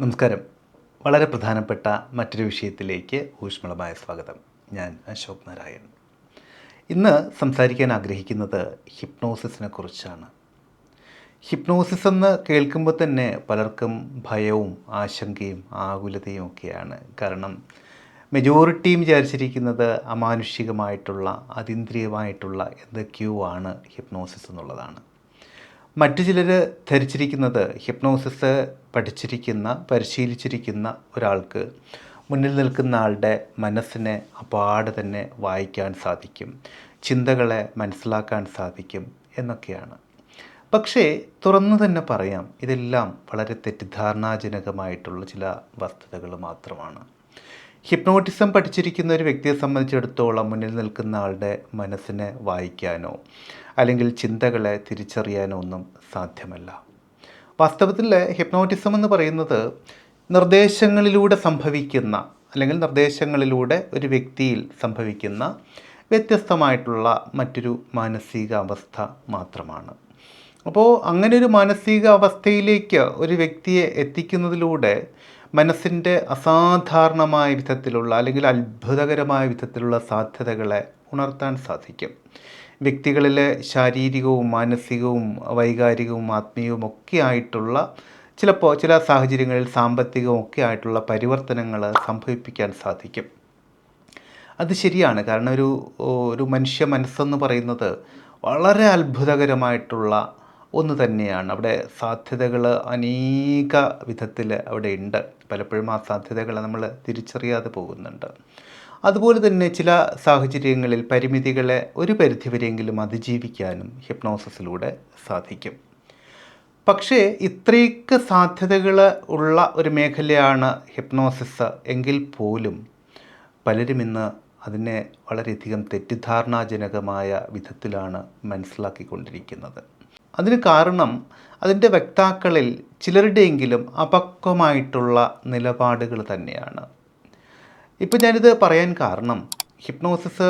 നമസ്കാരം. വളരെ പ്രധാനപ്പെട്ട മറ്റൊരു വിഷയത്തിലേക്ക് ഊഷ്മളമായ സ്വാഗതം. ഞാൻ അശോക് നാരായൺ. ഇന്ന് സംസാരിക്കാൻ ആഗ്രഹിക്കുന്നത് ഹിപ്നോസിസിനെ കുറിച്ചാണ്. ഹിപ്നോസിസ് എന്ന് കേൾക്കുമ്പോൾ തന്നെ പലർക്കും ഭയവും ആശങ്കയും ആകുലതയും ഒക്കെയാണ്. കാരണം മെജോറിറ്റിയും വിചാരിച്ചിരിക്കുന്നത് അമാനുഷികമായിട്ടുള്ള അതീന്ദ്രിയമായിട്ടുള്ള എന്തൊക്കെയോ ആണ് ഹിപ്നോസിസ് എന്നുള്ളതാണ്. മറ്റു ചിലർ ധരിച്ചിരിക്കുന്നത് ഹിപ്നോസിസ് പഠിച്ചിരിക്കുന്ന പരിശീലിച്ചിരിക്കുന്ന ഒരാൾക്ക് മുന്നിൽ നിൽക്കുന്ന ആളുടെ മനസ്സിനെ അപാടെ തന്നെ വായിക്കാൻ സാധിക്കും. ചിന്തകളെ മനസ്സിലാക്കാൻ സാധിക്കും എന്നൊക്കെയാണ്. പക്ഷേ തുറന്നു തന്നെ പറയാം ഇതെല്ലാം വളരെ തെറ്റിദ്ധാരണാജനകമായിട്ടുള്ള ചില വസ്തുതകൾ മാത്രമാണ്. ഹിപ്നോട്ടിസം പഠിച്ചിരിക്കുന്ന ഒരു വ്യക്തിയെ സംബന്ധിച്ചിടത്തോളം മുന്നിൽ നിൽക്കുന്ന ആളുടെ മനസ്സിനെ വായിക്കാനോ അല്ലെങ്കിൽ ചിന്തകളെ തിരിച്ചറിയാനോ ഒന്നും സാധ്യമല്ല. വാസ്തവത്തിൽ ഹിപ്നോട്ടിസം എന്ന് പറയുന്നത് നിർദ്ദേശങ്ങളിലൂടെ സംഭവിക്കുന്ന അല്ലെങ്കിൽ നിർദ്ദേശങ്ങളിലൂടെ ഒരു വ്യക്തിയിൽ സംഭവിക്കുന്ന വ്യത്യസ്തമായിട്ടുള്ള മറ്റൊരു മാനസികാവസ്ഥ മാത്രമാണ്. അപ്പോൾ അങ്ങനെ ഒരു മാനസികാവസ്ഥയിലേക്ക് ഒരു വ്യക്തിയെ എത്തിക്കുന്നതിലൂടെ മനസ്സിന്റെ അസാധാരണമായ വിധത്തിലുള്ള അല്ലെങ്കിൽ അത്ഭുതകരമായ വിധത്തിലുള്ള സാധ്യതകളെ ഉണർത്താൻ സാധിക്കും. വ്യക്തികളിലെ ശാരീരികവും മാനസികവും വൈകാരികവും ആത്മീയവും ഒക്കെ ആയിട്ടുള്ള ചിലപ്പോൾ ചില സാഹചര്യങ്ങളിൽ സാമ്പത്തികവും ഒക്കെ ആയിട്ടുള്ള പരിവർത്തനങ്ങൾ സംഭവിപ്പിക്കാൻ സാധിക്കും. അത് ശരിയാണ്. കാരണം ഒരു ഒരു മനുഷ്യ മനസ്സെന്ന് പറയുന്നത് വളരെ അത്ഭുതകരമായിട്ടുള്ള ഒന്ന് തന്നെയാണ്. അവിടെ സാധ്യതകൾ അനേക വിധത്തിൽ അവിടെ ഉണ്ട്. പലപ്പോഴും ആ സാധ്യതകളെ നമ്മൾ തിരിച്ചറിയാതെ പോകുന്നുണ്ട്. അതുപോലെ തന്നെ ചില സാഹചര്യങ്ങളിൽ പരിമിതികളെ ഒരു പരിധിവരെയെങ്കിലും അതിജീവിക്കാനും ഹിപ്നോസിസിലൂടെ സാധിക്കും. പക്ഷേ ഇത്രയൊക്കെ സാധ്യതകൾ ഉള്ള ഒരു മേഖലയാണ് ഹിപ്നോസിസ് എങ്കിൽ പോലും പലരും ഇന്ന് അതിനെ വളരെയധികം തെറ്റിദ്ധാരണാജനകമായ വിധത്തിലാണ് മനസ്സിലാക്കിക്കൊണ്ടിരിക്കുന്നത്. അതിന് കാരണം അതിന്റെ വക്താക്കളിൽ ചിലരുടെയെങ്കിലും അപക്വമായിട്ടുള്ള നിലപാടുകൾ തന്നെയാണ്. ഇപ്പം ഞാനിത് പറയാൻ കാരണം ഹിപ്നോസിസ്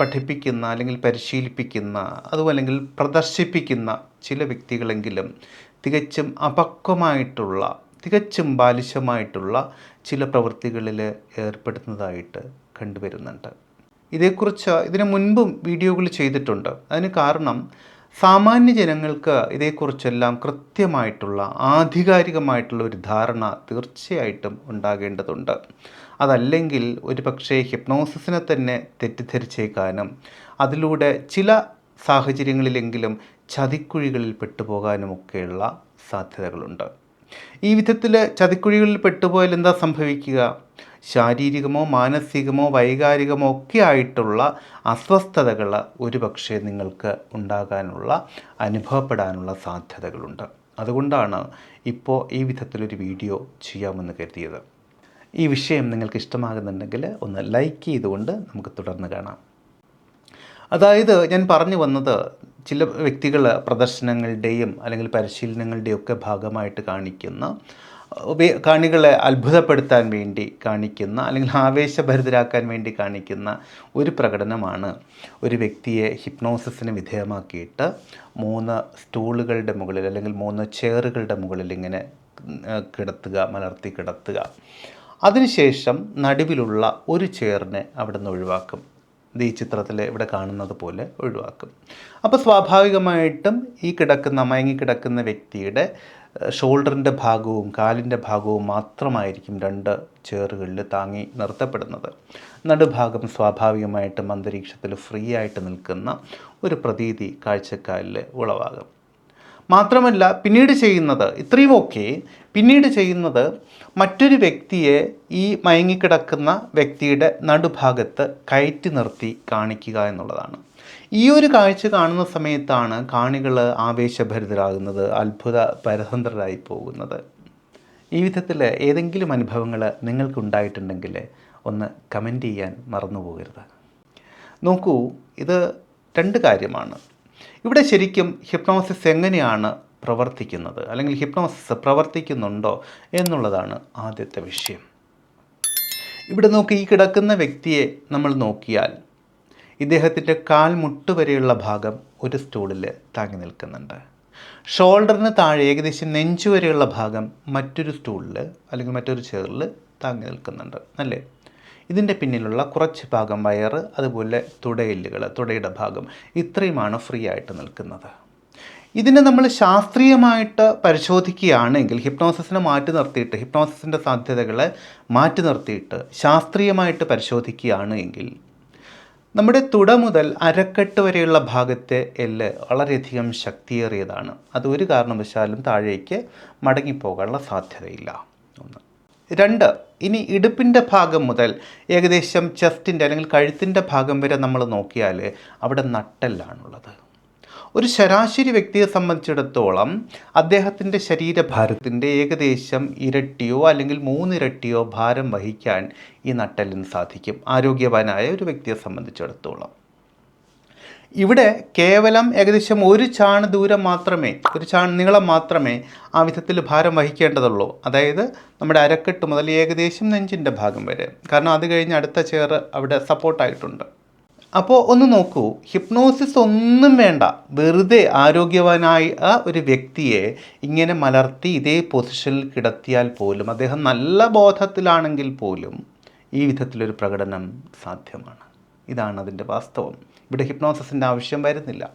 പഠിപ്പിക്കുന്ന അല്ലെങ്കിൽ പരിശീലിപ്പിക്കുന്ന അതുമല്ലെങ്കിൽ പ്രദർശിപ്പിക്കുന്ന ചില വ്യക്തികളെങ്കിലും തികച്ചും അപക്വമായിട്ടുള്ള തികച്ചും ബാലിശമായിട്ടുള്ള ചില പ്രവൃത്തികളിൽ ഏർപ്പെടുന്നതായിട്ട് കണ്ടുവരുന്നുണ്ട്. ഇതേക്കുറിച്ച് ഇതിനു മുൻപും വീഡിയോകൾ ചെയ്തിട്ടുണ്ട്. അതിന് കാരണം സാമാന്യ ജനങ്ങൾക്ക് ഇതേക്കുറിച്ചെല്ലാം കൃത്യമായിട്ടുള്ള ആധികാരികമായിട്ടുള്ള ഒരു ധാരണ തീർച്ചയായിട്ടും ഉണ്ടാകേണ്ടതുണ്ട്. അതല്ലെങ്കിൽ ഒരു പക്ഷേ ഹിപ്നോസിസിനെ തന്നെ തെറ്റിദ്ധരിച്ചേക്കാനും അതിലൂടെ ചില സാഹചര്യങ്ങളിലെങ്കിലും ചതിക്കുഴികളിൽ പെട്ടുപോകാനുമൊക്കെയുള്ള സാധ്യതകളുണ്ട്. ഈ വിധത്തിൽ ചതിക്കുഴികളിൽ പെട്ടുപോയാൽ എന്താ സംഭവിക്കുക? ശാരീരികമോ മാനസികമോ വൈകാരികമോ ഒക്കെ ആയിട്ടുള്ള അസ്വസ്ഥതകൾ ഒരുപക്ഷെ നിങ്ങൾക്ക് ഉണ്ടാകാനുള്ള അനുഭവപ്പെടാനുള്ള സാധ്യതകളുണ്ട്. അതുകൊണ്ടാണ് ഇപ്പോൾ ഈ വിധത്തിലൊരു വീഡിയോ ചെയ്യാമെന്ന് കരുതിയത്. ഈ വിഷയം നിങ്ങൾക്ക് ഇഷ്ടമാകുന്നുണ്ടെങ്കിൽ ഒന്ന് ലൈക്ക് ചെയ്തുകൊണ്ട് നമുക്ക് തുടർന്ന് കാണാം. അതായത് ഞാൻ പറഞ്ഞു വന്നത് ചില വ്യക്തികൾ പ്രദർശനങ്ങളുടെയും അല്ലെങ്കിൽ പരിശീലനങ്ങളുടെയും ഒക്കെ ഭാഗമായിട്ട് കാണിക്കുന്ന കാണികളെ അത്ഭുതപ്പെടുത്താൻ വേണ്ടി കാണിക്കുന്ന അല്ലെങ്കിൽ ആവേശഭരിതരാക്കാൻ വേണ്ടി കാണിക്കുന്ന ഒരു പ്രകടനമാണ് ഒരു വ്യക്തിയെ ഹിപ്നോസിസിന് വിധേയമാക്കിയിട്ട് മൂന്ന് സ്റ്റൂളുകളുടെ മുകളിൽ അല്ലെങ്കിൽ മൂന്ന് ചെയറുകളുടെ മുകളിൽ ഇങ്ങനെ കിടത്തുക മലർത്തി കിടത്തുക. അതിനുശേഷം നടുവിലുള്ള ഒരു ചെയറിനെ അവിടെ നിന്ന് ഒഴിവാക്കും. ഇത് ഈ ചിത്രത്തിൽ ഇവിടെ കാണുന്നത് പോലെ ഒഴിവാക്കും. അപ്പോൾ സ്വാഭാവികമായിട്ടും ഈ കിടക്കുന്ന മയങ്ങി കിടക്കുന്ന വ്യക്തിയുടെ ഷോൾഡറിന്റെ ഭാഗവും കാലിന്റെ ഭാഗവും മാത്രമായിരിക്കും രണ്ട് ചേറുകളിൽ താങ്ങി നിർത്തപ്പെടുന്നത്. നടുഭാഗം സ്വാഭാവികമായിട്ടും അന്തരീക്ഷത്തിൽ ഫ്രീ ആയിട്ട് നിൽക്കുന്ന ഒരു പ്രതീതി കാഴ്ചക്കാരിൽ ഉളവാകും. മാത്രമല്ല പിന്നീട് ചെയ്യുന്നത് ഇത്രയും ഓക്കെ പിന്നീട് ചെയ്യുന്നത് മറ്റൊരു വ്യക്തിയെ ഈ മയങ്ങിക്കിടക്കുന്ന വ്യക്തിയുടെ നടുഭാഗത്ത് കയറ്റി നിർത്തി കാണിക്കുക എന്നുള്ളതാണ്. ഈ ഒരു കാഴ്ച കാണുന്ന സമയത്താണ് കാണികൾ ആവേശഭരിതരാകുന്നത് അത്ഭുത പരതന്ത്രരായി പോകുന്നത്. ഈ വിധത്തിൽ ഏതെങ്കിലും അനുഭവങ്ങൾ നിങ്ങൾക്കുണ്ടായിട്ടുണ്ടെങ്കിൽ ഒന്ന് കമന്റ് ചെയ്യാൻ മറന്നു പോകരുത് നോക്കൂ ഇത് രണ്ട് കാര്യമാണ്. ഇവിടെ ശരിക്കും ഹിപ്നോസിസ് എങ്ങനെയാണ് പ്രവർത്തിക്കുന്നത്? അല്ലെങ്കിൽ ഹിപ്നോസിസ് പ്രവർത്തിക്കുന്നുണ്ടോ എന്നുള്ളതാണ് ആദ്യത്തെ വിഷയം. ഇവിടെ നോക്കി ഈ കിടക്കുന്ന വ്യക്തിയെ നമ്മൾ നോക്കിയാൽ ഇദ്ദേഹത്തിന്റെ കാൽമുട്ട് വരെയുള്ള ഭാഗം ഒരു സ്റ്റൂളിൽ താങ്ങി നിൽക്കുന്നുണ്ട്. ഷോൾഡറിന് താഴെ ഏകദേശം നെഞ്ചു വരെയുള്ള ഭാഗം മറ്റൊരു സ്റ്റൂളിൽ അല്ലെങ്കിൽ മറ്റൊരു ചെയറിൽ താങ്ങി നിൽക്കുന്നുണ്ട് അല്ലേ? ഇതിന്റെ പിന്നിലുള്ള കുറച്ച് ഭാഗം വയറ് അതുപോലെ തുടയില്ലുകൾ തുടയുടെ ഭാഗം ഇത്രയുമാണ് ഫ്രീ ആയിട്ട് നിൽക്കുന്നത്. ഇതിനെ നമ്മൾ ശാസ്ത്രീയമായിട്ട് പരിശോധിക്കുകയാണെങ്കിൽ ഹിപ്നോസിസിനെ മാറ്റി നിർത്തിയിട്ട് ഹിപ്നോസിസിന്റെ സാധ്യതകളെ മാറ്റി നിർത്തിയിട്ട് ശാസ്ത്രീയമായിട്ട് പരിശോധിക്കുകയാണ് എങ്കിൽ നമ്മുടെ തുട മുതൽ അരക്കെട്ട് വരെയുള്ള ഭാഗത്തെ എല്ല് വളരെയധികം ശക്തിയേറിയതാണ്. അത് ഒരു കാരണവശാലും താഴേക്ക് മടങ്ങിപ്പോകാനുള്ള സാധ്യതയില്ല. ഒന്ന്. രണ്ട്. ഇനി ഇടുപ്പിന്റെ ഭാഗം മുതൽ ഏകദേശം ചെസ്റ്റിന്റെ അല്ലെങ്കിൽ കഴുത്തിന്റെ ഭാഗം വരെ നമ്മൾ നോക്കിയാൽ അവിടെ നട്ടെല്ലാണുള്ളത്. ഒരു ശരാശരി വ്യക്തിയെ സംബന്ധിച്ചിടത്തോളം അദ്ദേഹത്തിന്റെ ശരീരഭാരത്തിന്റെ ഏകദേശം ഇരട്ടിയോ അല്ലെങ്കിൽ മൂന്നിരട്ടിയോ ഭാരം വഹിക്കാൻ ഈ നട്ടെല്ലിന് സാധിക്കും ആരോഗ്യവാനായ ഒരു വ്യക്തിയെ സംബന്ധിച്ചിടത്തോളം. ഇവിടെ കേവലം ഏകദേശം ഒരു ചാണ് ദൂരം മാത്രമേ ഒരു ചാണ് നീളം മാത്രമേ ആ വിധത്തിൽ ഭാരം വഹിക്കേണ്ടതുള്ളൂ. അതായത് നമ്മുടെ അരക്കെട്ട് മുതൽ ഏകദേശം നെഞ്ചിന്റെ ഭാഗം വരെ. കാരണം അത് കഴിഞ്ഞ് അടുത്ത ചെയർ അവിടെ സപ്പോർട്ടായിട്ടുണ്ട്. അപ്പോൾ ഒന്ന് നോക്കൂ. ഹിപ്നോസിസ് ഒന്നും വേണ്ട. വെറുതെ ആരോഗ്യവാനായ ഒരു വ്യക്തിയെ ഇങ്ങനെ മലർത്തി ഇതേ പൊസിഷനിൽ കിടത്തിയാൽ പോലും അദ്ദേഹം നല്ല ബോധത്തിലാണെങ്കിൽ പോലും ഈ വിധത്തിലൊരു പ്രകടനം സാധ്യമാണ്. ഇതാണ് അതിന്റെ വാസ്തവം. ഇവിടെ ഹിപ്നോസിസിന്റെ ആവശ്യം വരുന്നില്ല.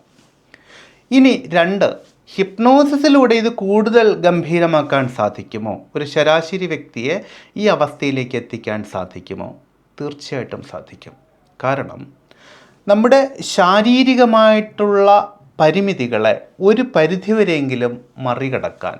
ഇനി രണ്ട് ഹിപ്നോസിസിലൂടെ ഇത് കൂടുതൽ ഗംഭീരമാക്കാൻ സാധിക്കുമോ? ഒരു ശരാശരി വ്യക്തിയെ ഈ അവസ്ഥയിലേക്ക് എത്തിക്കാൻ സാധിക്കുമോ? തീർച്ചയായിട്ടും സാധിക്കും. കാരണം നമ്മുടെ ശാരീരികമായിട്ടുള്ള പരിമിതികളെ ഒരു പരിധിവരെയെങ്കിലും മറികടക്കാൻ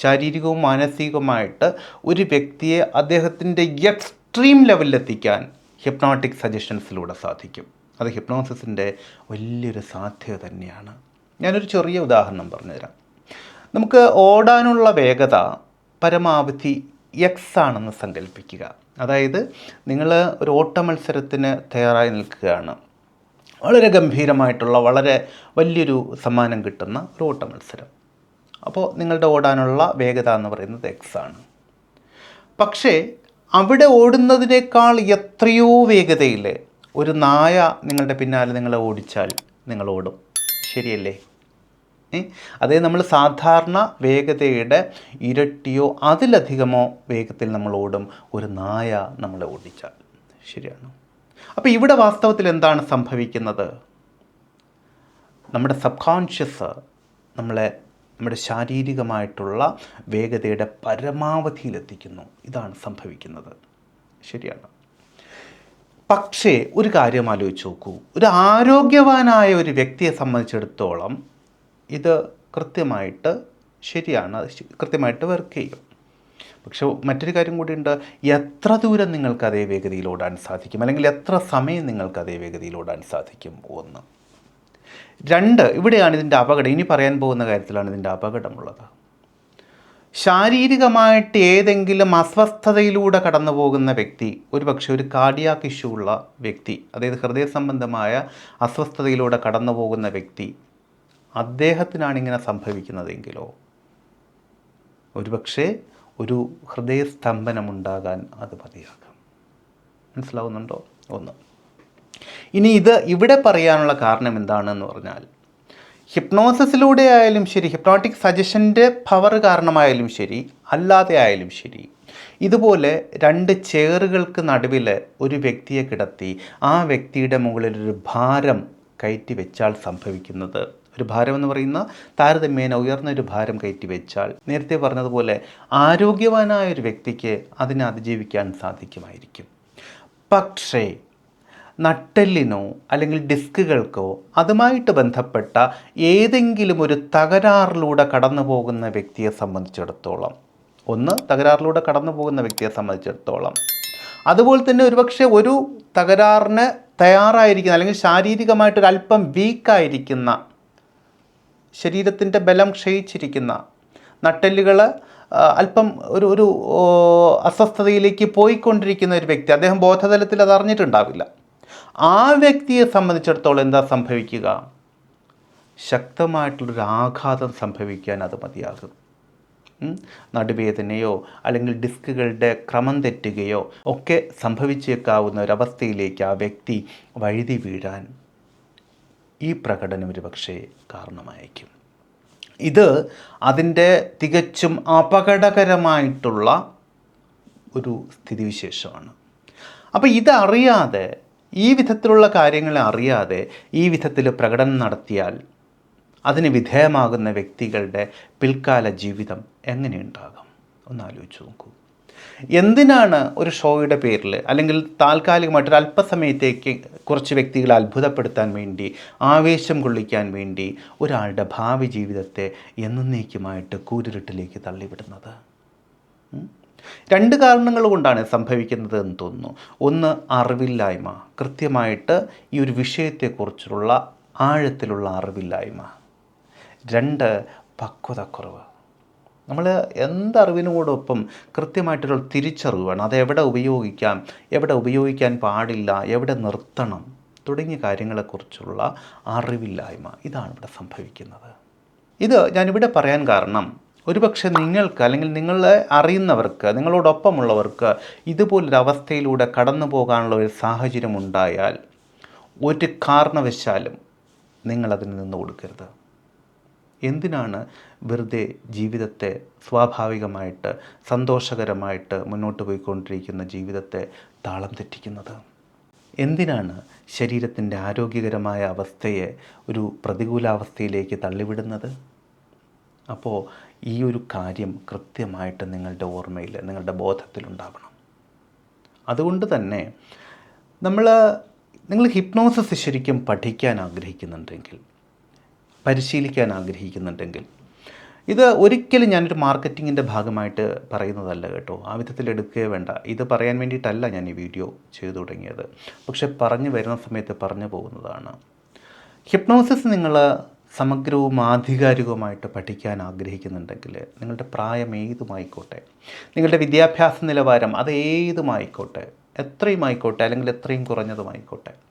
ശാരീരികവും മാനസികവുമായിട്ട് ഒരു വ്യക്തിയെ അദ്ദേഹത്തിന്റെ എക്സ്ട്രീം ലെവലിലെത്തിക്കാൻ ഹിപ്നോട്ടിക് സജഷൻസിലൂടെ സാധിക്കും. അത് ഹിപ്നോസിസിന്റെ വലിയൊരു സാധ്യത തന്നെയാണ്. ഞാനൊരു ചെറിയ ഉദാഹരണം പറഞ്ഞുതരാം. നമുക്ക് ഓടാനുള്ള വേഗത പരമാവധി എക്സ് ആണെന്ന് സങ്കല്പിക്കുക അതായത് നിങ്ങൾ ഒരു ഓട്ട മത്സരത്തിന് തയ്യാറായി നിൽക്കുകയാണ്. വളരെ ഗംഭീരമായിട്ടുള്ള വളരെ വലിയൊരു സമ്മാനം കിട്ടുന്ന ഒരു ഓട്ട മത്സരം. അപ്പോൾ നിങ്ങളുടെ ഓടാനുള്ള വേഗത എന്ന് പറയുന്നത് എക്സ് ആണ്. പക്ഷേ അവിടെ ഓടുന്നതിനേക്കാൾ എത്രയോ വേഗതയിൽ ഒരു നായ നിങ്ങളുടെ പിന്നാലെ നിങ്ങളെ ഓടിച്ചാൽ നിങ്ങൾ ഓടും. ശരിയല്ലേ? ഏ? അതേ നമ്മൾ സാധാരണ വേഗതയുടെ ഇരട്ടിയോ അതിലധികമോ വേഗത്തിൽ നമ്മൾ ഓടും. ഒരു നായ നമ്മളെ ഓടിച്ചാൽ. ശരിയാണ്? അപ്പോൾ ഇവിടെ വാസ്തവത്തിൽ എന്താണ് സംഭവിക്കുന്നത്? നമ്മുടെ സബ് കോൺഷ്യസ് നമ്മളെ നമ്മുടെ ശാരീരികമായിട്ടുള്ള വേഗതയുടെ പരമാവധിയിലെത്തിക്കുന്നു ഇതാണ് സംഭവിക്കുന്നത്. ശരിയാണ്. പക്ഷേ ഒരു കാര്യം ആലോചിച്ച് നോക്കൂ. ഒരു ആരോഗ്യവാനായ ഒരു വ്യക്തിയെ സംബന്ധിച്ചിടത്തോളം ഇത് കൃത്യമായിട്ട് ശരിയാണ്. കൃത്യമായിട്ട് വർക്ക് ചെയ്യും. പക്ഷെ മറ്റൊരു കാര്യം കൂടിയുണ്ട് എത്ര ദൂരം നിങ്ങൾക്ക് അതേ വേഗതയിൽ ഓടാൻ സാധിക്കും? അല്ലെങ്കിൽ എത്ര സമയം നിങ്ങൾക്ക് അതേ വേഗതയിൽ ഓടാൻ സാധിക്കും ഒന്ന് രണ്ട് ഇവിടെയാണ് ഇതിന്റെ അപകടം. ഇനി പറയാൻ പോകുന്ന കാര്യത്തിലാണ് ഇതിന്റെ അപകടമുള്ളത്. ശാരീരികമായിട്ട് ഏതെങ്കിലും അസ്വസ്ഥതയിലൂടെ കടന്നു പോകുന്ന വ്യക്തി ഒരുപക്ഷെ ഒരു കാർഡിയാക്ക് ഇഷ്യൂ ഉള്ള വ്യക്തി അതായത് ഹൃദയ സംബന്ധമായ അസ്വസ്ഥതയിലൂടെ കടന്നു പോകുന്ന വ്യക്തി അദ്ദേഹത്തിനാണ് ഇങ്ങനെ സംഭവിക്കുന്നതെങ്കിലോ? ഒരുപക്ഷെ ഒരു ഹൃദയസ്തംഭനമുണ്ടാകാൻ അത് മതിയാകാം മനസ്സിലാവുന്നുണ്ടോ? ഒന്ന്. ഇനി ഇത് ഇവിടെ പറയാനുള്ള കാരണം എന്താണെന്ന് പറഞ്ഞാൽ ഹിപ്നോസിസിലൂടെ ആയാലും ശരി ഹിപ്നോട്ടിക് സജഷന്റെ പവർ കാരണമായാലും ശരി അല്ലാതെ ആയാലും ശരി ഇതുപോലെ രണ്ട് ചെയറുകൾക്ക് നടുവിൽ ഒരു വ്യക്തിയെ കിടത്തി ആ വ്യക്തിയുടെ മുകളിൽ ഒരു ഭാരം കയറ്റി വെച്ചാൽ സംഭവിക്കുന്നത് ഒരു ഭാരം എന്ന് പറയുന്ന താരതമ്യേന ഉയർന്ന ഒരു ഭാരം കയറ്റി വെച്ചാൽ നേരത്തെ പറഞ്ഞതുപോലെ ആരോഗ്യവാനായ ഒരു വ്യക്തിക്ക് അതിനെ അതിജീവിക്കാൻ സാധിക്കുമായിരിക്കും. പക്ഷേ നട്ടെല്ലിനോ അല്ലെങ്കിൽ ഡിസ്കുകൾക്കോ അതുമായിട്ട് ബന്ധപ്പെട്ട ഏതെങ്കിലും ഒരു തകരാറിലൂടെ കടന്നു പോകുന്ന വ്യക്തിയെ സംബന്ധിച്ചിടത്തോളം ഒന്ന് തകരാറിലൂടെ കടന്നു പോകുന്ന വ്യക്തിയെ സംബന്ധിച്ചിടത്തോളം അതുപോലെ തന്നെ ഒരുപക്ഷെ ഒരു തകരാറിന് തയ്യാറായിരിക്കുന്ന അല്ലെങ്കിൽ ശാരീരികമായിട്ടൊരു അല്പം വീക്കായിരിക്കുന്ന ശരീരത്തിന്റെ ബലം ക്ഷയിച്ചിരിക്കുന്ന നട്ടെല്ലുകൾ അല്പം ഒരു ഒരു അസ്വസ്ഥതയിലേക്ക് പോയിക്കൊണ്ടിരിക്കുന്ന ഒരു വ്യക്തി അദ്ദേഹം ബോധതലത്തിൽ അത് അറിഞ്ഞിട്ടുണ്ടാവില്ല. ആ വ്യക്തിയെ സംബന്ധിച്ചിടത്തോളം എന്താ സംഭവിക്കുക? ശക്തമായിട്ടുള്ളൊരു ആഘാതം സംഭവിക്കാൻ അത് മതിയാകും. നടുവേദനയോ അല്ലെങ്കിൽ ഡിസ്കുകളുടെ ക്രമം തെറ്റുകയോ ഒക്കെ സംഭവിച്ചേക്കാവുന്ന ഒരവസ്ഥയിലേക്ക് ആ വ്യക്തി വഴുതി വീഴാൻ ഈ പ്രകടനം ഒരു പക്ഷേ കാരണമായേക്കും. ഇത് അതിന്റെ തികച്ചും അപകടകരമായിട്ടുള്ള ഒരു സ്ഥിതിവിശേഷമാണ്. അപ്പോൾ ഇതറിയാതെ ഈ വിധത്തിലുള്ള കാര്യങ്ങളെ അറിയാതെ ഈ വിധത്തിൽ പ്രകടനം നടത്തിയാൽ അതിന് വിധേയമാകുന്ന വ്യക്തികളുടെ പിൽക്കാല ജീവിതം എങ്ങനെയുണ്ടാകും ഒന്ന് ആലോചിച്ച് നോക്കൂ. എന്തിനാണ് ഒരു ഷോയുടെ പേരിൽ അല്ലെങ്കിൽ താൽക്കാലികമായിട്ട് ഒരു അല്പസമയത്തേക്ക് കുറച്ച് വ്യക്തികളെ അത്ഭുതപ്പെടുത്താൻ വേണ്ടി ആവേശം കൊള്ളിക്കാൻ വേണ്ടി ഒരാളുടെ ഭാവി ജീവിതത്തെ എന്നേക്കുമായിട്ട് കൂരിരുട്ടിലേക്ക് തള്ളിവിടുന്നത്? രണ്ട് കാരണങ്ങൾ കൊണ്ടാണ് സംഭവിക്കുന്നത് എന്ന് തോന്നുന്നു. ഒന്ന് അറിവില്ലായ്മ. കൃത്യമായിട്ട് ഈ ഒരു വിഷയത്തെക്കുറിച്ചുള്ള ആഴത്തിലുള്ള അറിവില്ലായ്മ. രണ്ട് പക്വതക്കുറവ്. നമ്മൾ എന്തറിവിനോടൊപ്പം കൃത്യമായിട്ടൊരു തിരിച്ചറിവ് വേണം അത് എവിടെ ഉപയോഗിക്കാം എവിടെ ഉപയോഗിക്കാൻ പാടില്ല എവിടെ നിർത്തണം തുടങ്ങിയ കാര്യങ്ങളെക്കുറിച്ചുള്ള അറിവില്ലായ്മ. ഇതാണ് ഇവിടെ സംഭവിക്കുന്നത്. ഇത് ഞാനിവിടെ പറയാൻ കാരണം ഒരുപക്ഷെ നിങ്ങൾക്ക് അല്ലെങ്കിൽ നിങ്ങളെ അറിയുന്നവർക്ക് നിങ്ങളോടൊപ്പമുള്ളവർക്ക് ഇതുപോലൊരു അവസ്ഥയിലൂടെ കടന്നു പോകാനുള്ള ഒരു സാഹചര്യം ഉണ്ടായാൽ ഒരു കാരണവശാലും നിങ്ങളതിന് നിന്ന് കൊടുക്കരുത് എന്തിനാണ് വെറുതെ ജീവിതത്തെ സ്വാഭാവികമായിട്ട് സന്തോഷകരമായിട്ട് മുന്നോട്ട് പോയിക്കൊണ്ടിരിക്കുന്ന ജീവിതത്തെ താളം തെറ്റിക്കുന്നത്? എന്തിനാണ് ശരീരത്തിന്റെ ആരോഗ്യകരമായ അവസ്ഥയെ ഒരു പ്രതികൂലാവസ്ഥയിലേക്ക് തള്ളിവിടുന്നത്? അപ്പോൾ ഈ ഒരു കാര്യം കൃത്യമായിട്ട് നിങ്ങളുടെ ഓർമ്മയിൽ നിങ്ങളുടെ ബോധത്തിലുണ്ടാവണം അതുകൊണ്ട് തന്നെ നമ്മൾ നിങ്ങൾ ഹിപ്നോസിസ് ശരിക്കും പഠിക്കാൻ ആഗ്രഹിക്കുന്നുണ്ടെങ്കിൽ പരിശീലിക്കാൻ ആഗ്രഹിക്കുന്നുണ്ടെങ്കിൽ. ഇത് ഒരിക്കലും ഞാനൊരു മാർക്കറ്റിങ്ങിന്റെ ഭാഗമായിട്ട് പറയുന്നതല്ല കേട്ടോ. ആ വിധത്തിൽ എടുക്കുകയേ വേണ്ട. ഇത് പറയാൻ വേണ്ടിയിട്ടല്ല ഞാൻ ഈ വീഡിയോ ചെയ്തു തുടങ്ങിയത്. പക്ഷെ പറഞ്ഞു വരുന്ന സമയത്ത് പറഞ്ഞു പോകുന്നതാണ്. ഹിപ്നോസിസ് നിങ്ങൾ സമഗ്രവും ആധികാരികവുമായിട്ട് പഠിക്കാൻ ആഗ്രഹിക്കുന്നുണ്ടെങ്കിൽ നിങ്ങളുടെ പ്രായം ഏതുമായിക്കോട്ടെ? നിങ്ങളുടെ വിദ്യാഭ്യാസ നിലവാരം അത് ഏതുമായിക്കോട്ടെ? എത്രയും ആയിക്കോട്ടെ അല്ലെങ്കിൽ എത്രയും കുറഞ്ഞതുമായിക്കോട്ടെ?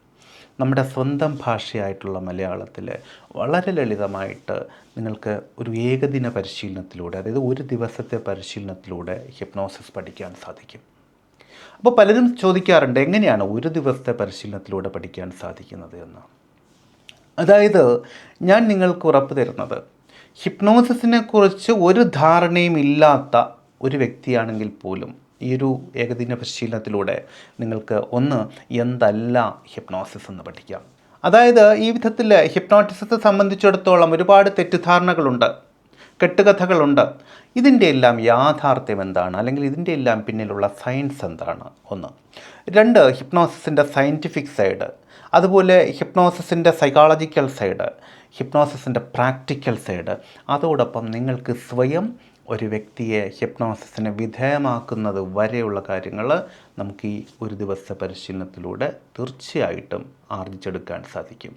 നമ്മുടെ സ്വന്തം ഭാഷയായിട്ടുള്ള മലയാളത്തിൽ വളരെ ലളിതമായിട്ട് നിങ്ങൾക്ക് ഒരു ഏകദിന പരിശീലനത്തിലൂടെ അതായത് ഒരു ദിവസത്തെ പരിശീലനത്തിലൂടെ ഹിപ്നോസിസ് പഠിക്കാൻ സാധിക്കും. അപ്പോൾ പലരും ചോദിക്കാറുണ്ട് എങ്ങനെയാണ് ഒരു ദിവസത്തെ പരിശീലനത്തിലൂടെ പഠിക്കാൻ സാധിക്കുന്നത് എന്ന്? അതായത് ഞാൻ നിങ്ങൾക്ക് ഉറപ്പ് തരുന്നത് ഹിപ്നോസിസിനെക്കുറിച്ച് ഒരു ധാരണയും ഇല്ലാത്ത ഒരു വ്യക്തിയാണെങ്കിൽ പോലും ഈ ഒരു ഏകദിന പരിശീലനത്തിലൂടെ നിങ്ങൾക്ക് ഒന്ന് എന്തല്ല ഹിപ്നോസിസ് എന്ന് പഠിക്കാം. അതായത് ഈ വിധത്തിൽ ഹിപ്നോട്ടിസത്തെ സംബന്ധിച്ചിടത്തോളം ഒരുപാട് തെറ്റിദ്ധാരണകളുണ്ട് കെട്ടുകഥകളുണ്ട്. ഇതിന്റെ എല്ലാം യാഥാർത്ഥ്യം എന്താണ്? അല്ലെങ്കിൽ ഇതിന്റെ എല്ലാം പിന്നിലുള്ള സയൻസ് എന്താണ്? ഒന്ന്. രണ്ട് ഹിപ്നോസിസിന്റെ സയന്റിഫിക് സൈഡ് അതുപോലെ ഹിപ്നോസിസിന്റെ സൈക്കോളജിക്കൽ സൈഡ് ഹിപ്നോസിസിന്റെ പ്രാക്ടിക്കൽ സൈഡ് അതോടൊപ്പം നിങ്ങൾക്ക് സ്വയം ഒരു വ്യക്തിയെ ഹിപ്നോസിസിന് വിധേയമാക്കുന്നത് വരെയുള്ള കാര്യങ്ങൾ നമുക്ക് ഈ ഒരു ദിവസത്തെ പരിശീലനത്തിലൂടെ തീർച്ചയായിട്ടും ആർജിച്ചെടുക്കാൻ സാധിക്കും.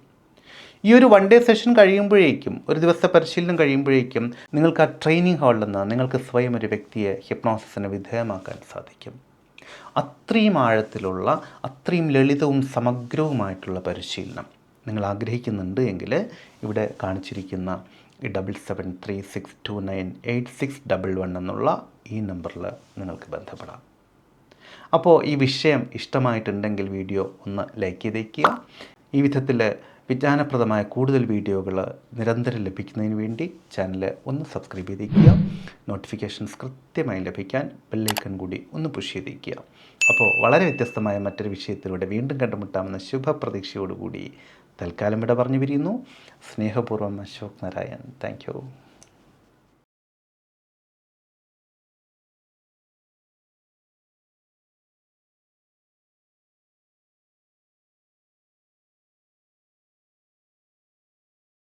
ഈ ഒരു വൺ ഡേ സെഷൻ കഴിയുമ്പോഴേക്കും ഒരു ദിവസത്തെ പരിശീലനം കഴിയുമ്പോഴേക്കും നിങ്ങൾക്ക് ആ ട്രെയിനിങ് ഹാളിൽ നിന്ന് നിങ്ങൾക്ക് സ്വയം ഒരു വ്യക്തിയെ ഹിപ്നോസിസിന് വിധേയമാക്കാൻ സാധിക്കും. അത്രയും ആഴത്തിലുള്ള അത്രയും ലളിതവും സമഗ്രവുമായിട്ടുള്ള പരിശീലനം നിങ്ങൾ ആഗ്രഹിക്കുന്നുണ്ട് എങ്കിൽ ഇവിടെ കാണിച്ചിരിക്കുന്ന double seven three six two nine eight six double one എന്നുള്ള ഈ നമ്പറിൽ നിങ്ങൾക്ക് ബന്ധപ്പെടാം. അപ്പോൾ ഈ വിഷയം ഇഷ്ടമായിട്ടുണ്ടെങ്കിൽ വീഡിയോ ഒന്ന് ലൈക്ക് ചെയ്തേക്കുക. ഈ വിധത്തിൽ വിജ്ഞാനപ്രദമായ കൂടുതൽ വീഡിയോകൾ നിരന്തരം ലഭിക്കുന്നതിന് വേണ്ടി ചാനൽ ഒന്ന് സബ്സ്ക്രൈബ് ചെയ്തേക്കുക. നോട്ടിഫിക്കേഷൻസ് കൃത്യമായി ലഭിക്കാൻ ബെല്ലൈക്കൺ കൂടി ഒന്ന് പുഷ് ചെയ്തേക്കുക. അപ്പോൾ വളരെ വ്യത്യസ്തമായ മറ്റൊരു വിഷയത്തിലൂടെ വീണ്ടും കണ്ടുമുട്ടാമെന്ന ശുഭപ്രതീക്ഷയോടുകൂടി തൽക്കാലം ഇവിടെ പറഞ്ഞു പിരിയുന്നു സ്നേഹപൂർവം അശോക് നാരായൺ. താങ്ക്